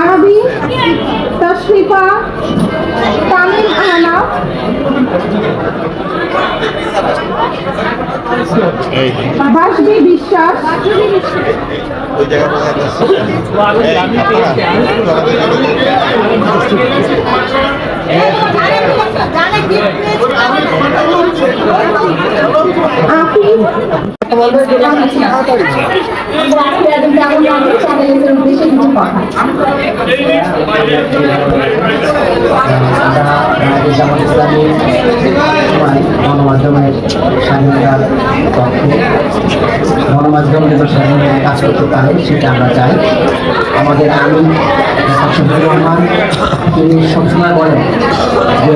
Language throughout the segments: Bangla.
আরবি তশরিফা তামিম আহনাফ বাসবি বিশ্বাস। ইসলামী গণমাধ্যমের স্বাধীনতার কাজ করতে পারে সেটা আমরা চাই। আমাদের আমি শামসুর রহমান তিনি সবসময় বলেন যে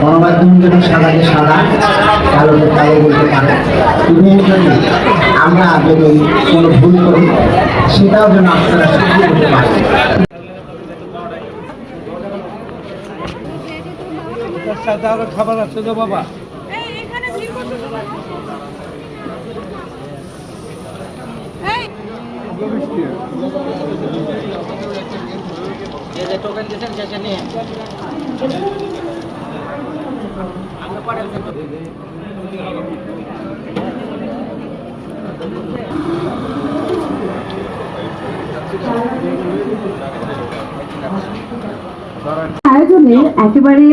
গণমাধ্যম যেন সাদাকে সাদা কালোকে কালো বলতে পারে ইভেন্টুয়ালি আমরা যদি কোনো ভুল করি সেটাও যেন আপনারা শুধু করতে পারেন। খাবার আছে তো বাবা এই এখানে ভিড় করতেছো কেন? এই আয়োজনের একেবারে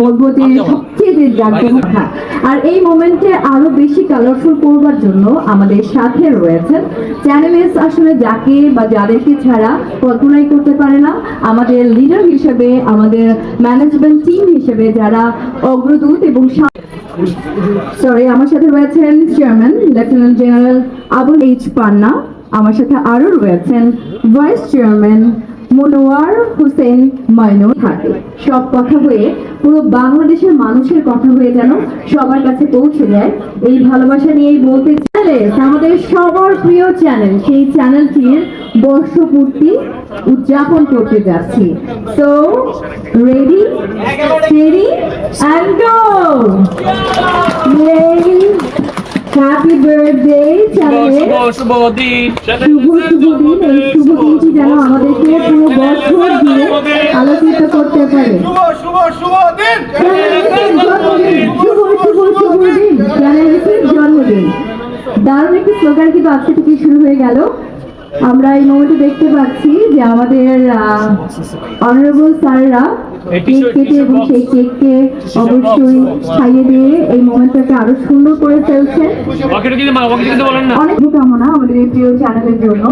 বলব যে সবচেয়ে যে জাঁকজমক কথা। আর এই মোমেন্টে আরও বেশি কালারফুল করবার জন্য আমাদের সাথে রয়েছেন চ্যানেলস আসলে যাকে বা যাদেরকে ছাড়া কল্পনাই করতে পারে না আমাদের লিডার হিসেবে আমাদের ম্যানেজমেন্ট টিম হিসেবে যারা অগ্রদূত এবং সরি আমার সাথে রয়েছেন chairman lieutenant general Abul H Panna আমার সাথে আরও রয়েছেন ভাইস চেয়ারম্যান মনোয়ার হোসেন মাইনুর থাকে সব কথা হয়ে পুরো বাংলাদেশের মানুষের কথা হয়ে যেন সবার কাছে পৌঁছে যায়। এই ভালোবাসা নিয়েই বলতে চাইলে আমাদের সবার প্রিয় চ্যানেল সেই চ্যানেলটির বর্ষপূর্তি উদযাপন করতে যাচ্ছি। So ready steady and go! Happy birthday শুভ দিন শুভ শুভ দিন এই শুভ দিনটি যেন আমাদেরকে পুরো বছর দিয়ে আলোকিত করতে পারে শুভ শুভ শুভ দিন জন্মদিন শুভ শুভ শুভ দিন জানাইছি জন্মদিন দারুণ একটি স্লোগান কিন্তু আজকে থেকে শুরু হয়ে গেল আমরা এই মুহূর্তে দেখতে পাচ্ছি যে আমাদের অনারেবল স্যাররা কেক কেটে এবং সেই কেককে অবশ্যই খাইয়ে দিয়ে এই মোমেন্টটাকে আরও সুন্দর করে ফেলছেন ওকে কিন্তু মা ওকে কিন্তু বলেন না। অনেক শুভকামনা আমাদের এই প্রিয় চ্যানেলের জন্য।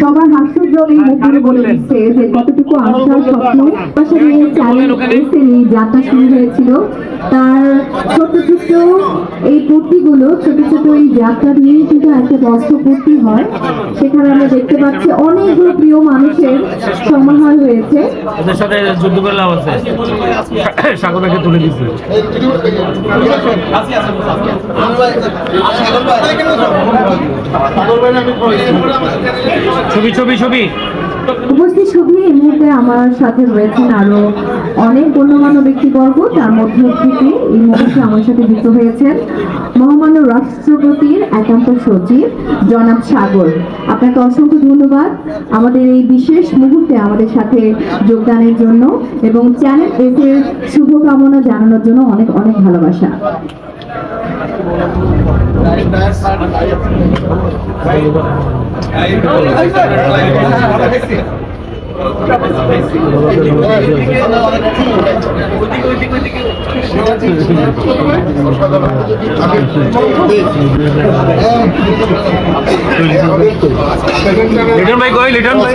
সবার হাস্যোজ্জ্বল এই মুখগুলো বলে দিচ্ছে যে কতটুকু আশা স্বপ্ন নিয়ে এই যাত্রা শুরু হয়েছিল। তার ছোট ছোট এই কুর্তিগুলো ছোট ছোট এই যাত্রা দিয়ে কিন্তু একটা বস্ত্র কুর্তি হয়। সেখানে আমরা দেখতে পাচ্ছি অনেকগুলো প্রিয় মানুষের সমাহার হয়েছে। ওদের সাথে যুদ্ধ করে লাভ আছে। সাগরকে তুলে দিচ্ছে ছবি ছবি ছবি। উপস্থিত ছবি এই মুহূর্তে আমার সাথে রয়েছেন আরও অনেক গণ্যমান্য ব্যক্তিবর্গ, তার মধ্যে থেকে এই মুহূর্তে আমার সাথে যুক্ত হয়েছেন মহামান্য রাষ্ট্রপতির একান্ত সচিব, জনাব সাগর। আপনাকে অসংখ্য ধন্যবাদ আমাদের এই বিশেষ মুহূর্তে আমাদের সাথে যোগদানের জন্য এবং চ্যানেল এস শুভকামনা জানানোর জন্য অনেক অনেক ভালোবাসা। লিটন ভাই কই লিটন ভাই?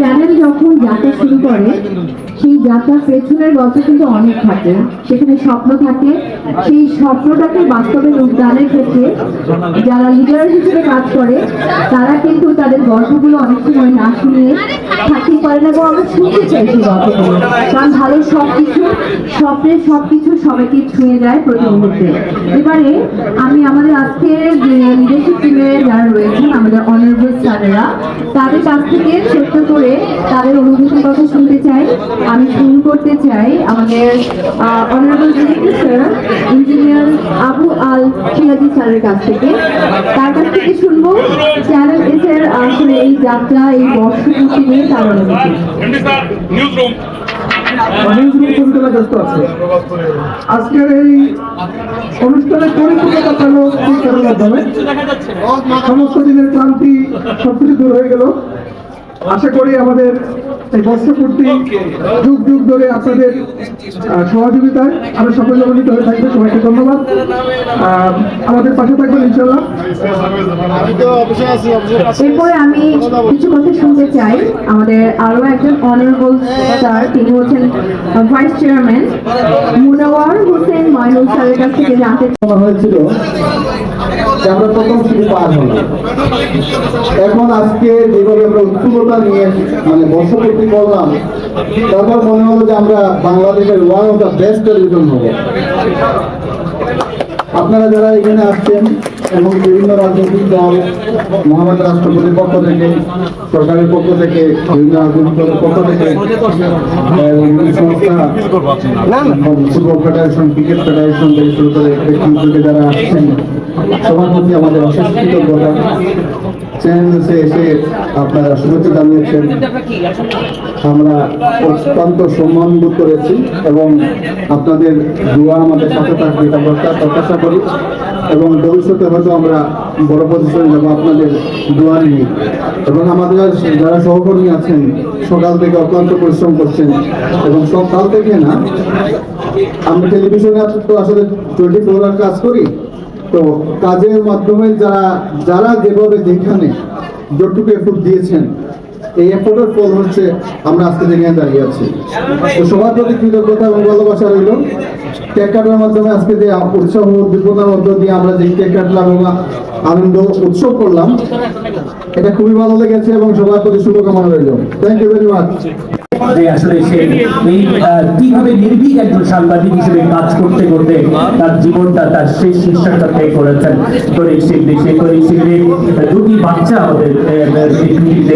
চ্যানেল যখন যাতে শুরু করে সেই যাত্রার পেছনের গল্প কিন্তু অনেক থাকে। সেখানে স্বপ্ন থাকে। সেই স্বপ্নটাকে বাস্তবে রূপদানের ক্ষেত্রে যারা লিডার হিসেবে কাজ করে, তারা কিন্তু তাদের গল্পগুলো অনেক সময় না শুনিয়ে থাকতে পারে না আমরা শুনতে চাই সেই গল্পগুলো। কারণ ভালো সবকিছু, স্বপ্নের সবকিছু সবাইকে ছুঁয়ে যায় প্রতি মুহূর্তে। এবারে আমি আমাদের আজকের যে লিডারশিপ টিমে যারা রয়েছেন, আমাদের অনারেবল স্যারেরা তাদের কাছ থেকে ছোট্ট করে তাদের অনুভূতির কথা শুনতে চাই। আমি শুরু করতে চাই আমাদের honourable director sir engineer Abu Al Siraji স্যারের কাছ থেকে। তার কাছ থেকে শুনব চ্যানেল এসের আসলে এই যাত্রা এই বর্ষপূর্তি নিয়ে তার অনুভূতি। আজকের এই অনুষ্ঠানের পরিপূর্ণতা পেল মাধ্যমে সমস্ত দিনের ক্লান্তি সবকিছু দূর হয়ে গেল। আশা করি আমাদের এই বর্ষপূর্তি যুগ যুগ ধরে আপনাদের সহযোগিতায় আমরা সকলে জমিত হয়ে থাকবে। সবাইকে ধন্যবাদ। আমাদের পাশে থাকবেন ইনশাল্লাহ এরপরে আমি কিছু কথা শুনতে চাই। আমাদের আরও একজন অনারেবল স্যার তিনি হচ্ছেন ভাইস চেয়ারম্যান মুনাওয়ার হোসেন ময়নুল স্যারের কাছ থেকে জানতে হয়েছিল আমরা প্রথম সিঁড়ি পার হলাম। এখন আজকে যেভাবে আমরা উৎসুকতা নিয়ে মানে বর্ষপূর্তি করলাম তারপর মনে হলো যে আমরা বাংলাদেশের one of the best television হব। আপনারা যারা এখানে আসছেন এবং বিভিন্ন রাজনৈতিক দল মহামান্য রাষ্ট্রপতির পক্ষ থেকে সরকারের পক্ষ থেকে বিভিন্ন রাজনৈতিক দলের পক্ষ থেকে সংস্থা ফুটবল ফেডারেশন ক্রিকেট ফেডারেশন থেকে শুরু করে থেকে যারা আসছেন সবার প্রতি আমাদের অশেষ কৃতজ্ঞতা চ্যানেলসে এসে আপনারা শুভেচ্ছা জানিয়েছেন। আমরা অত্যন্ত সম্মান বোধ করেছি এবং আপনাদের দোয়া আমাদের সাথে থাকবে, এটা প্রত্যা- প্রত্যাশা করি। এবং ভবিষ্যতে হয়তো আমরা বড় পজিশনে যাব আপনাদের দোয়া নিয়ে। এবং আমাদের যারা সহকর্মী আছেন, সকাল থেকে অক্লান্ত পরিশ্রম করছেন, এবং সকাল থেকে না, আমরা টেলিভিশনে তো আসলে টোয়েন্টি ফোর আওয়ার কাজ করি। তো কাজের মাধ্যমে যারা যারা যেভাবে যেখানে যতটুকু এফোর্ট দিয়েছেন, এই এফোর্টের ফল হচ্ছে আমরা আজকে যেখানে দাঁড়িয়ে আছি। তো সবার প্রতি কৃতজ্ঞতা এবং ভালোবাসা রইল। কেক কাটার মাধ্যমে আজকে যে উৎসব উদ্দীপনার মধ্য দিয়ে আমরা যে কেক কাটলাম এবং আনন্দ, উৎসব করলাম, এটা খুবই ভালো লেগেছে এবং সবার প্রতি শুভকামনা রইল। থ্যাংক ইউ ভেরি মাচ যে আসলে সে এই কীভাবে নির্ভীক একজন সাংবাদিক হিসেবে কাজ করতে করতে তার জীবনটা, তার শেষ নিঃশ্বাসটা ত্যাগ করেছেন। তরিক শিল্পী সেই তরিক শিল্পী দুটি বাচ্চা আমাদের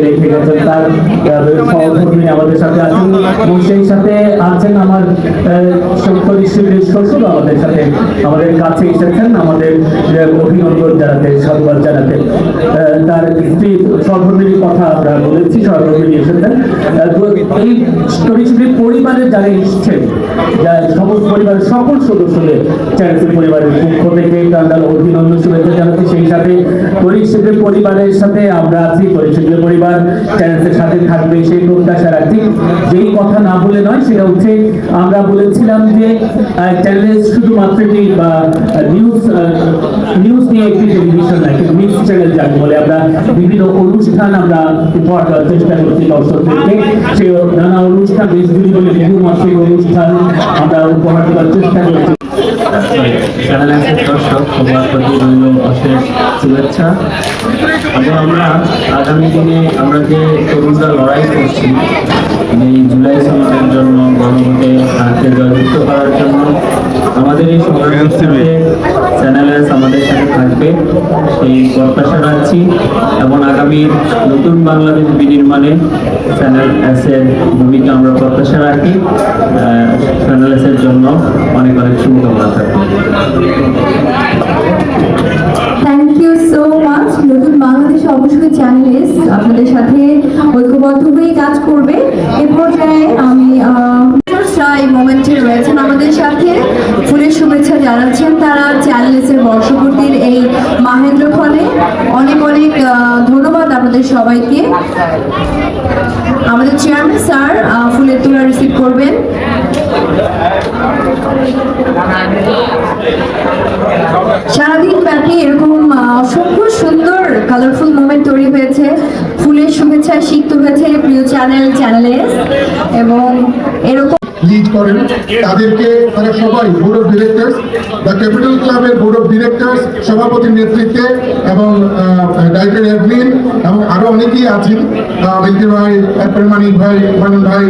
রেখে গেছেন। তার সহধর্মী আমাদের সাথে আছেন। এবং সেই সাথে আছেন আমার তরিক শিল্পীর শ্বশুর আমাদের সাথে, আমাদের কাছে এসেছেন। আমাদের অভিনন্দন জানাতে, সাধুবাদ জানাতে। তার স্ত্রী সহধর্মিনীর কথা আমরা বলেছি সহধর্মিনী এসেছেন। এই টরিশিপের পরিবারের যারা এসছেন, যা সমস্ত পরিবারের সকল সদস্যদের চ্যারিটি পরিবারের পক্ষ থেকে তাদের অভিনন্দন শুভেচ্ছা জানাচ্ছি। সেই সাথে টরিশিপের পরিবারের সাথে আমরা আছি টরিশিপের পরিবার চ্যানেলের সাথে থাকবে সেই প্রত্যাশা রাখছি। যেই কথা না বলে নয়, সেটা হচ্ছে আমরা বলেছিলাম যে চ্যানেলে শুধুমাত্র একটি নিউজ নিউজ নিয়ে একটি টেলিভিশন না কিন্তু নিউজ চ্যানেল যাকে বলে আমরা বিভিন্ন অনুষ্ঠান আমরা চেষ্টা করছি দর্শকদেরকে। সেই নানা অনুষ্ঠান দেশ জুড়ে মাসিক অনুষ্ঠান আমরা উপহার দেওয়ার চেষ্টা করছি। চ্যানেলের দর্শক সবার প্রতি রইল অশেষ শুভেচ্ছা এবং আমরা আগামী দিনে আমরা যে তরুণরা লড়াই করছি এই জুলাই সমাজের জন্য গণভোটে ভারতকে জয়যুক্ত করার জন্য আমাদের এই সংগ্রামের সাথে চ্যানেলের আমাদের সাথে থাকবে সেই প্রত্যাশা রাখছি এবং আগামী নতুন বাংলাদেশ বিনির্মাণে চ্যানেল এসের ভূমিকা আমরা প্রত্যাশা রাখি চ্যানেল জন্য অনেক অনেক শুভকামনা থাকবে। থ্যাংক ইউ সো মাচ নতুন বাংলাদেশ অবশ্যই চ্যানেলিস আপনাদের সাথে ঐক্যবদ্ধ হয়ে কাজ করবে। এ পর্যায়ে আমি এই মোমেন্টে রয়েছেন আমাদের সাথে। শুভেচ্ছা জানাচ্ছেন তারা চ্যানেলেসের বর্ষপূর্তির এই মাহেন্দ্র ফলে অনেক অনেক ধন্যবাদ আপনাদের সবাইকে। আমাদের চেয়ারম্যান স্যার ফুলের তোলা রিসিভ করবেন। সারাদিন ব্যাপী এরকম অসংখ্য সুন্দর কালারফুল মোমেন্ট তৈরি হয়েছে। ফুলের শুভেচ্ছা সিক্ত হয়েছে প্রিয় চ্যানেল চ্যানেলে এবং এরকম লিড করেন। তাদেরকে তারা সবাই board of directors the capital ক্লাবের বোর্ড অফ ডিরেক্টরস সভাপতির নেতৃত্বে এবং ডাইরেক্টর অ্যাডমিন এবং আরও অনেকেই আছেন। মিল্কি ভাই তারপরে মানিক ভাই মানন ভাই,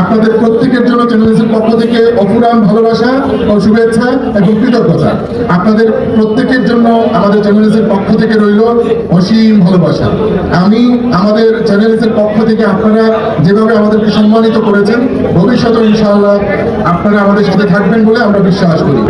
আপনাদের প্রত্যেকের জন্য চ্যানেলসের পক্ষ থেকে অপুরান ভালোবাসা ও শুভেচ্ছা এবং কৃতজ্ঞতা। আপনাদের প্রত্যেকের জন্য আমাদের চ্যানেলসের পক্ষ থেকে রইল অসীম ভালোবাসা। আমি, আমাদের চ্যানেলসের পক্ষ থেকে আপনারা যেভাবে আমাদেরকে সম্মানিত করেছেন ভবিষ্যতে ইনশাআল্লাহ আপনারা আমাদের সাথে থাকবেন বলে আমরা বিশ্বাস করি।